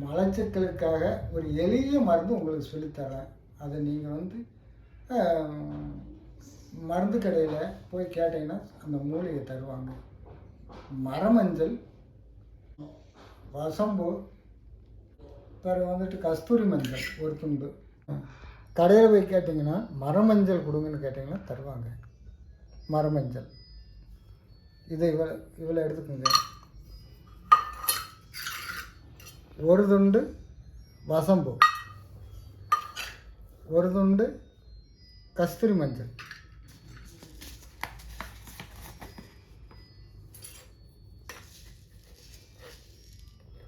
மலச்சிக்கலுக்காக ஒரு எளிய மருந்து உங்களுக்கு சொல்லித்தரேன். அதை நீங்கள் வந்து மருந்து கடையில் போய் கேட்டிங்கன்னா அந்த மூலிகை தருவாங்க. மரமஞ்சள் வசம்பு பிறகு வந்துட்டு கஸ்தூரி மஞ்சள் ஒரு துண்டு. கடையில் போய் கேட்டிங்கன்னா மரமஞ்சள் கொடுங்கன்னு கேட்டிங்கன்னா தருவாங்க. மரமஞ்சள். இதை இவ்வளோ இவ்வளோ எடுத்துக்கோங்க. ஒரு துண்டு வசம்பு. ஒரு துண்டு கஸ்தூரி மஞ்சள்.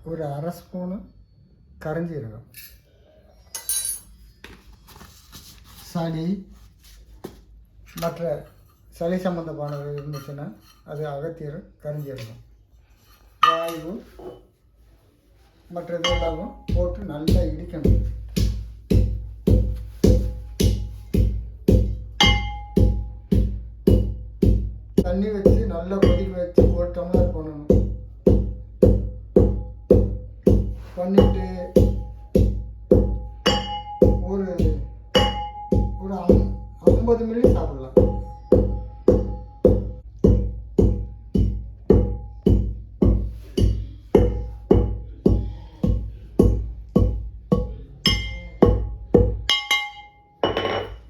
ஒரு அரை ஸ்பூனு கரைஞ்சீரகம். சளி மற்ற சளி சம்மந்தமானது இருந்துச்சுன்னா அது அகத்தீர் கரைஞ்சீரகம். வாயு மற்றது எல்லாமும் போட்டு நல்லா இடிக்கணும். தண்ணி வச்சு நல்லா கொதிக்க வச்சு ஒரு டம்ளர் பண்ணணும் பண்ணிட்டு ஒரு ஒரு ஐம்பது மில்லி சாப்பிடலாம்.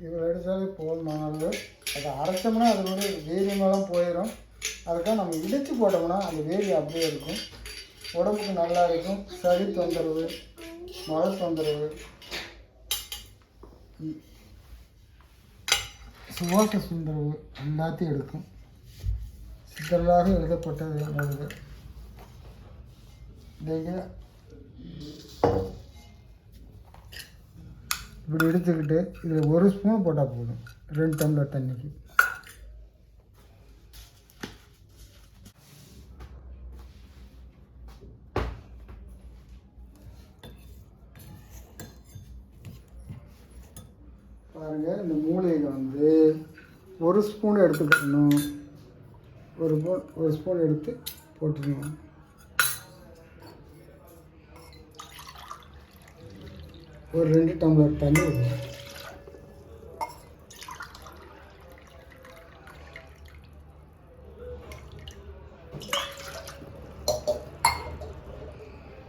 இவ்வளோ எடுத்தாலே போதுமான அளவு அதை அரைச்சோம்னா அதோட வேரியமெல்லாம் போயிடும் அதுக்காக நம்ம இடித்து போட்டோம்னா அந்த வேதி அப்படியே இருக்கும். உடம்புக்கு நல்லா இருக்கும். சளி தொந்தரவு மழை தொந்தரவு. சுவாச தொந்தரவு எல்லாத்தையும் எடுக்கும். சித்தர்களாக எழுதப்பட்டது நீங்கள் இப்படி எடுத்துக்கிட்டு இதில் ஒரு ஸ்பூன் போட்டால் போதும். ரெண்டு டம்ளர் தண்ணிக்கு. பாருங்கள் இந்த மூளையில் வந்து ஒரு ஸ்பூன் எடுத்துக்கணும். ஒரு ஒரு ஸ்பூன் எடுத்து போட்டுக்கணும். ஒரு ரெண்டு டம்ளர் தண்ணி ஊற்றணும்.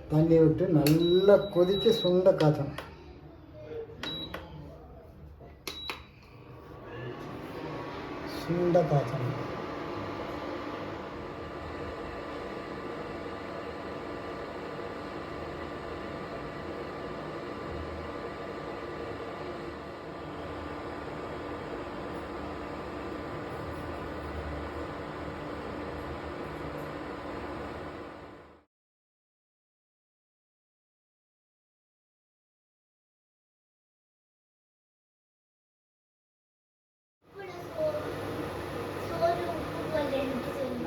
தண்ணி விட்டு நல்லா கொதிக்க சுண்ட காய்ச்சணும் சுண்ட காய்ச்சணும்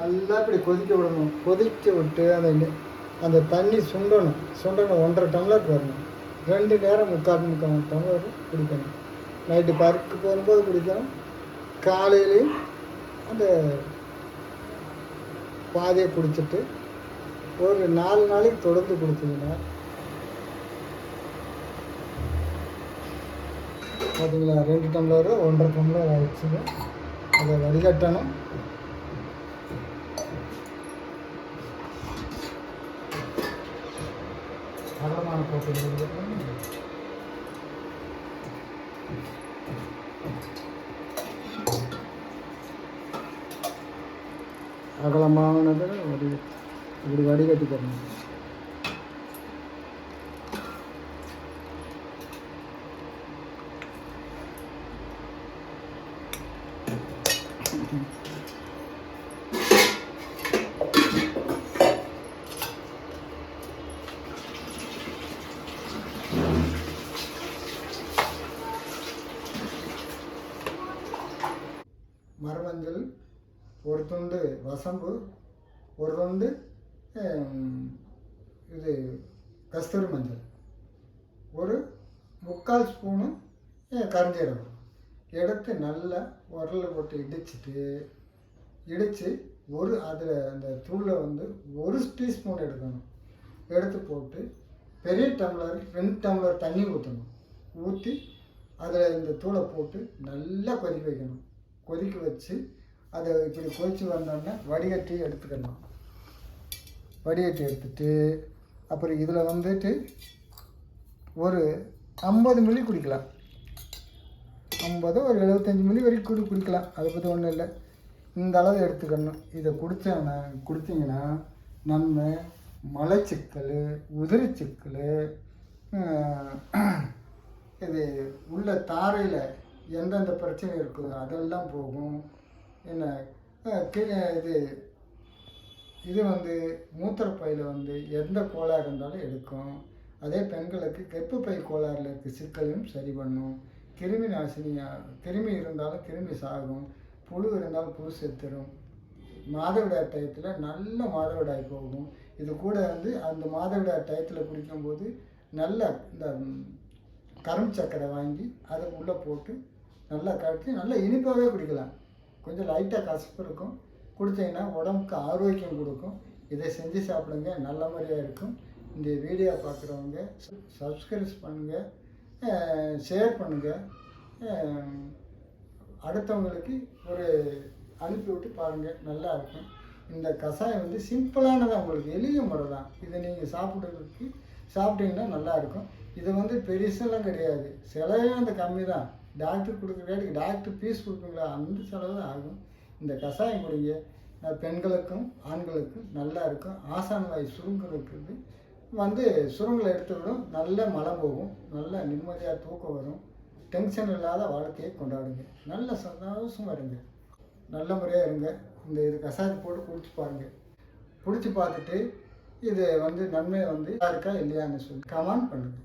நல்லா இப்படி கொதிக்க விடணும். கொதிக்க விட்டு அந்த அந்த தண்ணி சுண்டணும். சுண்டணும் ஒன்றரை டம்ளர் வரணும். ரெண்டு நேரம் முக்கால் முக்கால் டம்ளர் குடிக்கணும். நைட்டு பார்க்கு போகும்போது குடிக்கணும். காலையிலையும் அந்த பாதையை குடிச்சிட்டு ஒரு நாலு நாளைக்கு தொடர்ந்து கொடுத்தீங்கன்னா பார்த்தீங்களா ரெண்டு டம்ளர் ஒன்றரை டம்ளர் ஆயிடுச்சுங்க. அதை வடிகட்டணும். அகலமான போட்டு அகலமானது வடி இப்படி வடிகட்டிக்கணும் மரமஞ்சள் ஒரு துண்டு வசம்பு ஒரு துண்டு இது கஸ்தூரி மஞ்சள். ஒரு முக்கால் ஸ்பூனு கரைஞ்சிடணும் எடுத்து நல்லா உரலில் போட்டு இடிச்சிட்டு இடித்து ஒரு அதில் அந்த தூளை வந்து ஒரு டீஸ்பூன் எடுக்கணும். எடுத்து போட்டு பெரிய டம்ளர் ரெண்டு டம்ளர் தண்ணி ஊற்றணும் ஊற்றி அதில் இந்த தூளை போட்டு நல்லா கொதிக்க வைக்கணும். கொதிக்க வச்சு அதை இப்படி கொதித்து வந்தோடனே வடிகட்டி எடுத்துக்கணும். வடிகட்டி எடுத்துட்டு அப்புறம் இதில் வந்துட்டு ஒரு ஐம்பது மில்லி குடிக்கலாம். ஐம்பது ஒரு எழுபத்தஞ்சி மில்லி வரைக்கும் குடி குடிக்கலாம். அதை பற்றி ஒன்றும் இல்லை. இந்த அளவு எடுத்துக்கணும். இதை குடித்தோன்னா குடித்தீங்கன்னா நம்ம மலைச்சிக்கல் உதிரிச்சிக்கல் இது உள்ள தாரையில் எந்தெந்த பிரச்சனை இருக்குதோ அதெல்லாம் போகும். என்ன? கீழே இது இது வந்து மூத்திரப்பையில் வந்து எந்த கோளாறு இருந்தாலும் எடுக்கும். அதே பெண்களுக்கு கெப்புப்பை கோளாறில் இருக்க சிக்கலையும் சரி பண்ணும். கிருமி நாசினியாக கிருமி இருந்தாலும் கிருமி சாகும். புழு இருந்தாலும் புழு செத்துரும். மாதவிடாய் டயத்தில் நல்ல மாதவிடாய் போகும். இது கூட வந்து அந்த மாதவிடாய் டயத்தில் குடிக்கும்போது நல்ல இந்த கரும் சக்கரை வாங்கி அதை உள்ளே போட்டு நல்லா கலக்கி நல்லா இனிப்பாகவே குடிக்கலாம். கொஞ்சம் லைட்டாக கசப்பு இருக்கும். கொடுத்தீங்கன்னா உடம்புக்கு ஆரோக்கியம் கொடுக்கும். இதை செஞ்சு சாப்பிடுங்க நல்ல மாதிரியாக இருக்கும். இந்த வீடியோ பார்க்குறவங்க சப்ஸ்கிரைப் பண்ணுங்கள் ஷேர் பண்ணுங்கள் அடுத்தவங்களுக்கு ஒரு அனுப்பி விட்டு பாருங்கள் நல்லா இருக்கும். இந்த கஷாயம் வந்து சிம்பிளானதான் உங்களுக்கு எளிய முறை தான் இதை நீங்கள் சாப்பிட்றதுக்கு சாப்பிட்டீங்கன்னா நல்லா இருக்கும். இது வந்து பெருசெல்லாம் கிடையாது. செலவே அந்த கம்மி தான் டாக்டர் கொடுக்குற ரேட்டுக்கு டாக்டர் ஃபீஸ் கொடுப்பீங்களா? அந்த செலவு தான் ஆகும். இந்த கஷாயம் குடிங்க. பெண்களுக்கும் ஆண்களுக்கும் நல்லா இருக்கும். ஆசான் வாய் சுருங்குறதுக்கு வந்து சுருங்கலை எடுத்துவிடும். நல்ல மழை போகும். நல்ல நிம்மதியாக தூக்கம் வரும். டென்ஷன் இல்லாத வாழ்க்கையை கொண்டாடுங்க. நல்ல சந்தோஷமாக இருங்க. நல்ல முறையாக இருங்க. இந்த இது கசாயத்தை போட்டு குடிச்சு பாருங்கள் குடிச்சு பார்த்துட்டு இது வந்து நன்மை வந்து இருக்கா இல்லையான்னு சொல்லி கமெண்ட் பண்ணுங்கள்